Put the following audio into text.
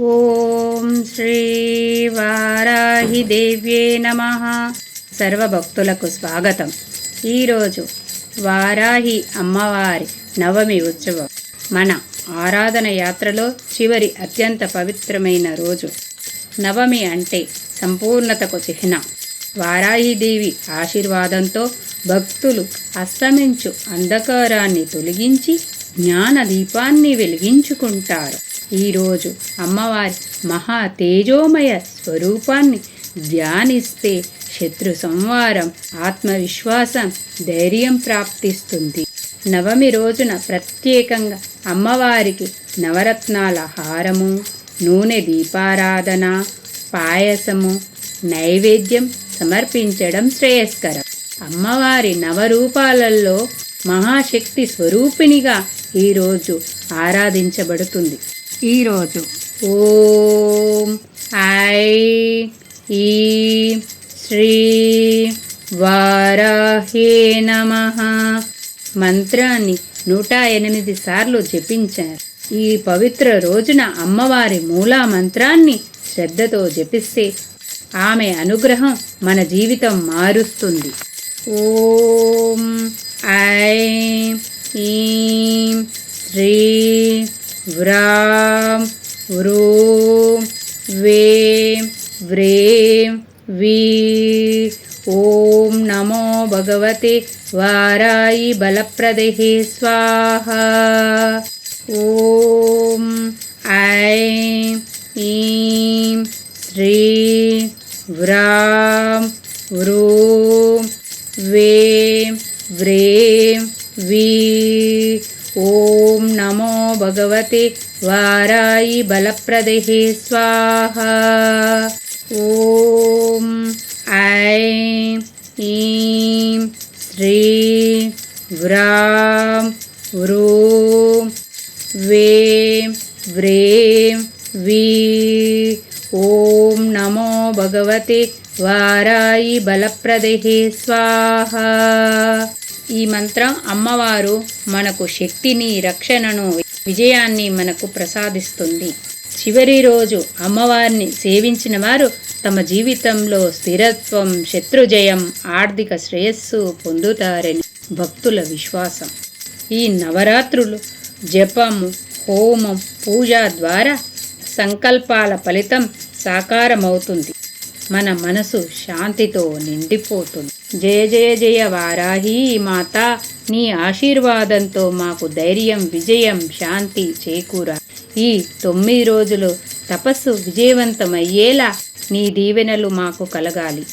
ఓం శ్రీ వారాహిదేవ్యే నమ. సర్వభక్తులకు స్వాగతం. ఈరోజు వారాహి అమ్మవారి నవమి ఉత్సవం. మన ఆరాధన యాత్రలో చివరి అత్యంత పవిత్రమైన రోజు. నవమి అంటే సంపూర్ణతకు చిహ్నం. వారాహిదేవి ఆశీర్వాదంతో భక్తులు అస్తమించు అంధకారాన్ని తొలగించి జ్ఞాన దీపాన్ని వెలిగించుకుంటారు. ఈరోజు అమ్మవారి మహా తేజోమయ స్వరూపాన్ని ధ్యానిస్తే శత్రు సంవారం ఆత్మవిశ్వాసం ధైర్యం ప్రాప్తిస్తుంది. నవమి రోజున ప్రత్యేకంగా అమ్మవారికి నవరత్నాల హారము నూనె దీపారాధన పాయసము నైవేద్యం సమర్పించడం శ్రేయస్కరం. అమ్మవారి నవరూపాలలో మహాశక్తి స్వరూపిణిగా ఈరోజు ఆరాధించబడుతుంది. ఈరోజు. ఓం ఐ ఈ శ్రీ వారాహే నమ. మంత్రాన్ని నూట ఎనిమిది సార్లు జపించారు. ఈ పవిత్ర రోజున అమ్మవారి మూలా మంత్రాన్ని శ్రద్ధతో జపిస్తే ఆమె అనుగ్రహం మన జీవితం మారుస్తుంది. ఓం ఐ ఈ శ్రీ व्रां व्रूं वें व्रें वी ॐ नमो भगवते वारायिबलप्रदेहे स्वाहा। ॐ ऐं ईं श्रीं व्रां व्रूं वें व्रें वी ॐ नमो भगवते वाराबलप्रदेहे स्वाहा। ॐ ऐं ईं श्रीं व्रां व्रूं वें व्रें वी ॐ नमो भगवते वाराबलप्रदेहे स्वाहा। ఈ మంత్రం అమ్మవారు మనకు శక్తిని రక్షణను విజయాన్ని మనకు ప్రసాదిస్తుంది. చివరి రోజు అమ్మవారిని సేవించిన వారు తమ జీవితంలో స్థిరత్వం శత్రుజయం ఆర్థిక శ్రేయస్సు పొందుతారని భక్తుల విశ్వాసం. ఈ నవరాత్రులు జపము హోమం పూజ ద్వారా సంకల్పాల ఫలితం సాకారమవుతుంది. మన మనసు శాంతితో నిండిపోతుంది. జయ జయ జయ వారాహి మాత. నీ ఆశీర్వాదంతో మాకు ధైర్యం విజయం శాంతి చేకూర. ఈ తొమ్మిది రోజులు తపస్సు విజయవంతమయ్యేలా నీ దీవెనలు మాకు కలగాలి.